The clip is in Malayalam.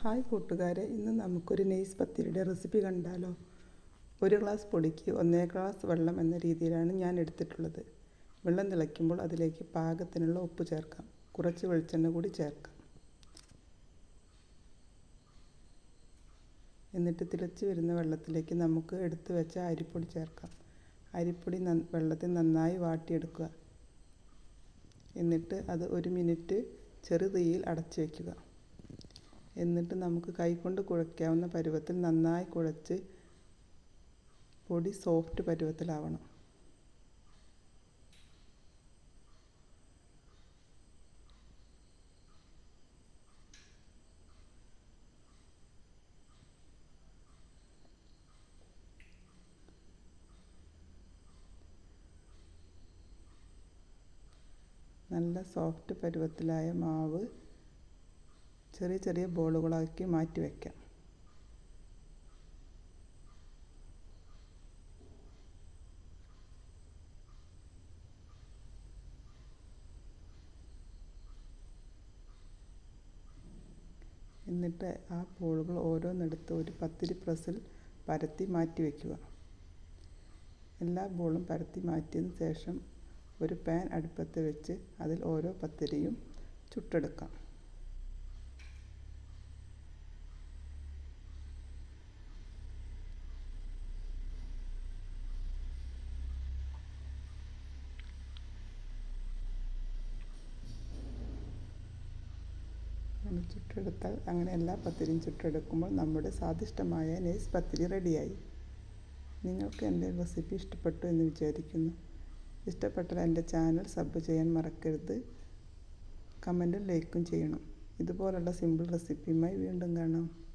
ഹായ് കൂട്ടുകാരെ ഇന്ന് നമുക്കൊരു നെയ്സ് പത്തിരിയുടെ റെസിപ്പി കണ്ടാലോ? ഒരു ഗ്ലാസ് പൊടിക്ക് ഒന്നേ ഗ്ലാസ് വെള്ളം എന്ന രീതിയിലാണ് ഞാൻ എടുത്തിട്ടുള്ളത്. വെള്ളം തിളയ്ക്കുമ്പോൾ അതിലേക്ക് പാകത്തിനുള്ള ഉപ്പ് ചേർക്കാം. കുറച്ച് വെളിച്ചെണ്ണ കൂടി ചേർക്കാം. എന്നിട്ട് തിളച്ച് വരുന്ന വെള്ളത്തിലേക്ക് നമുക്ക് എടുത്തു വെച്ച അരിപ്പൊടി ചേർക്കാം. അരിപ്പൊടി വെള്ളത്തിൽ നന്നായി വാട്ടിയെടുക്കുക. എന്നിട്ട് അത് ഒരു മിനിറ്റ് ചെറുതീയിൽ അടച്ചു വയ്ക്കുക എന്നിട്ട് നമുക്ക് കൈകൊണ്ട് കുഴയ്ക്കാവുന്ന പരുവത്തിൽ നന്നായി കുഴച്ച് പൊടി സോഫ്റ്റ് പരുവത്തിലാവണം. നല്ല സോഫ്റ്റ് പരുവത്തിലായ മാവ് ചെറിയ ചെറിയ ബോളുകളാക്കി മാറ്റി വയ്ക്കാം എന്നിട്ട് ആ ബോളുകൾ ഓരോന്നെടുത്ത് ഒരു പത്തിരി പ്രസ്സിൽ പരത്തി മാറ്റി വയ്ക്കുക എല്ലാ ബോളും പരത്തി മാറ്റിയതിന് ശേഷം ഒരു പാൻ അടുപ്പത്ത് വെച്ച് അതിൽ ഓരോ പത്തിരിയും ചുട്ടെടുക്കാം. അങ്ങനെ ചുട്ടെടുത്താൽ അങ്ങനെ എല്ലാ പത്തിരിയും ചുട്ടെടുക്കുമ്പോൾ നമ്മുടെ സ്വാദിഷ്ടമായ നെയ്സ് പത്തിരി റെഡിയായി. നിങ്ങൾക്ക് എന്റെ റെസിപ്പി ഇഷ്ടപ്പെട്ടു എന്ന് വിചാരിക്കുന്നു. ഇഷ്ടപ്പെട്ടാൽ എന്റെ ചാനൽ സബ് ചെയ്യാൻ മറക്കരുത്. കമന്റും ലൈക്കും ചെയ്യണം. ഇതുപോലുള്ള സിമ്പിൾ റെസിപ്പിയുമായി വീണ്ടും കാണാം.